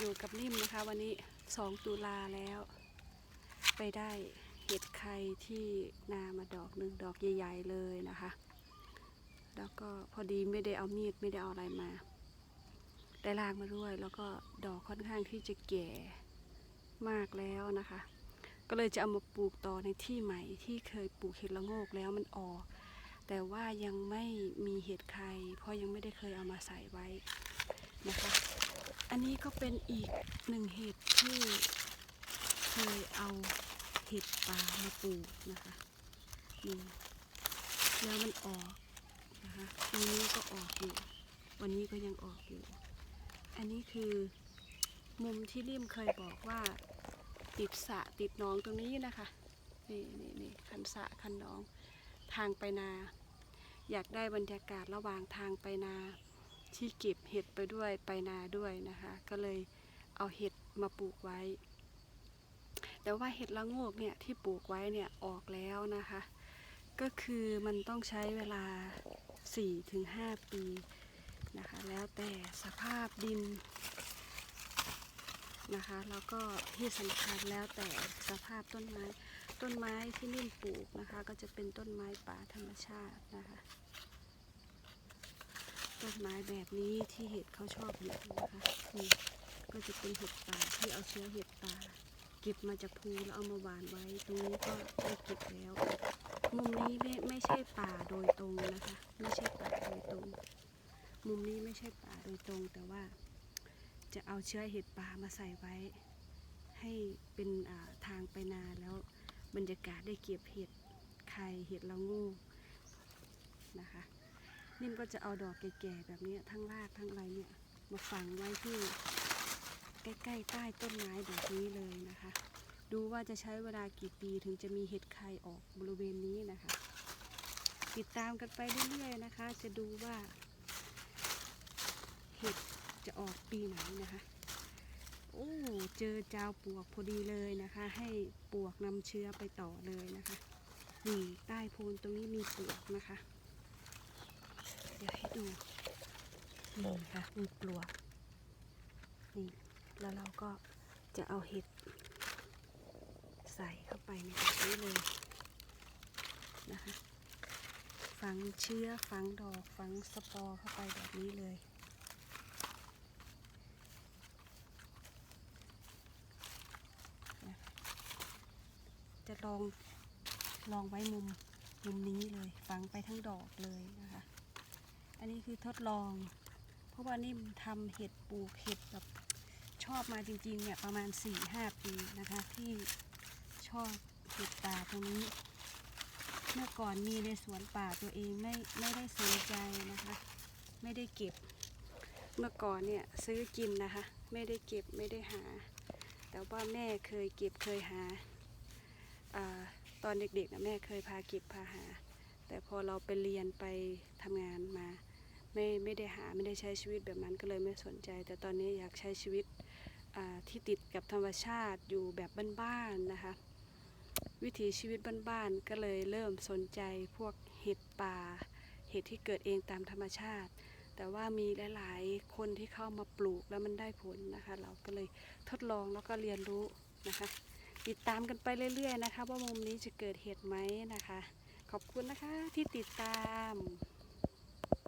อยู่กับนิ่มนะคะวันนี้ 2 ตุลาแล้ว ไปได้เห็ดไข่ที่นามาดอกหนึ่งดอกใหญ่ๆเลยนะคะ แล้วก็พอดีไม่ได้เอามีดไม่ได้เอาอะไรมา ได้ลากมาด้วย แล้วก็ดอกค่อนข้างที่จะแก่มากแล้วนะคะ ก็เลยจะเอามาปลูกต่อในที่ใหม่ที่เคยปลูกเห็ดละโงกแล้วมันออก แต่ว่ายังไม่มีเห็ดไข่เพราะยังไม่ได้เคยเอามาใส่ไว้นะคะ อันนี้ก็เป็นอีกหนึ่งเห็ดที่เคยเอาเห็ดป่ามาปลูกนะคะนี่แล้วมันออกนะคะปีนี้ก็ออกอยู่ วันนี้ก็ยังออกอยู่ อันนี้คือมุมที่ริมเคยบอกว่าติดสะติดหนองตรงนี้นะคะ นี่นี่นี่คันสะคันหนองทางไปนา อยากได้บรรยากาศระหว่างทางไปนาที่เก็บเห็ดไปด้วยไปนาด้วยนะคะ ก็เลยเอาเห็ดมาปลูกไว้ แต่ว่าเห็ดละโงกเนี่ยที่ปลูกไว้เนี่ยออกแล้วนะคะ ก็คือมันต้องใช้เวลา 4-5 ปีนะคะ แล้วแต่สภาพดินนะคะ แล้วก็ที่สำคัญแล้วแต่สภาพต้นไม้ ต้นไม้ที่นิ่มปลูกนะคะ ก็จะเป็นต้นไม้ป่าธรรมชาตินะคะ ต้นไม้แบบนี้ที่เห็ดเขาชอบอยู่นะคะนี่ก็จะเป็นเห็ดป่าที่เอาเชื้อเห็ดป่า เก็บมาจากภูแล้วเอามาหวานไว้ตรงนี้ก็ได้เก็บแล้ว มุมนี้ไม่ไม่ใช่ป่าโดยตรงนะคะ ไม่ใช่ป่าโดยตรง มุมนี้ไม่ใช่ป่าโดยตรงแต่ว่า จะเอาเชื้อเห็ดป่ามาใส่ไว้ ให้เป็นทางไปนาแล้ว บรรยากาศได้เก็บเห็ดไข่เห็ดละงูนะคะนิ่มก็จะเอาดอกแก่ๆแบบนี้ทั้งรากทั้งอะไรเนี่ยมาฝังไว้ที่ใกล้ๆใต้ต้นไม้แบบนี้เลยนะคะ ดูว่าจะใช้เวลากี่ปีถึงจะมีเห็ดไข่ออกบริเวณนี้นะคะ ติดตามกันไปเรื่อยๆนะคะ จะดูว่า เห็ดจะออกปีไหนนะคะ เจอเจ้าปลวกพอดีเลยนะคะ ให้ปลวกนำเชื้อไปต่อเลยนะคะนี่ใต้โพนตรงนี้มีปลวกนะคะ เดี๋ยวให้ดูนี่ค่ะมีปลวกนี่แล้วเราก็จะเอาเห็ดใส่เข้าไปในแบบนี้เลยนะคะฝังเชื้อฝังดอกฝังสปอร์เข้าไปแบบนี้เลย จะลองลองไว้มุมมุมนี้เลยฝังไปทั้งดอกเลยนะคะ อันนี้คือทดลอง เพราะว่านี่ทำเห็ดปลูกเห็ดแบบชอบมาจริงๆเนี่ยประมาณ 4-5 ปีนะคะ ที่ชอบเห็ดป่าตรงนี้ เมื่อก่อนมีในสวนป่าตัวเองไม่ไม่ได้สนใจนะคะ ไม่ได้เก็บ เมื่อก่อนเนี่ยซื้อกินนะคะ ไม่ได้เก็บไม่ได้หา แต่ว่าแม่เคยเก็บเคยหา ตอนเด็กๆนะแม่เคยพาเก็บพาหา แต่พอเราไปเรียนไปทำงานมา ไม่ไม่ได้หาไม่ได้ใช้ชีวิตแบบนั้นก็เลยไม่สนใจ แต่ตอนนี้อยากใช้ชีวิตที่ติดกับธรรมชาติอยู่แบบบ้านๆนะคะ วิถีชีวิตบ้านๆก็เลยเริ่มสนใจพวกเห็ดป่า เห็ดที่เกิดเองตามธรรมชาติ แต่ว่ามีหลายๆคนที่เข้ามาปลูกแล้วมันได้ผลนะคะ เราก็เลยทดลองแล้วก็เรียนรู้นะคะ ติดตามกันไปเรื่อย ๆ นะคะ ว่ามุมนี้จะเกิดเหตุไหมนะคะ ขอบคุณนะคะที่ติดตาม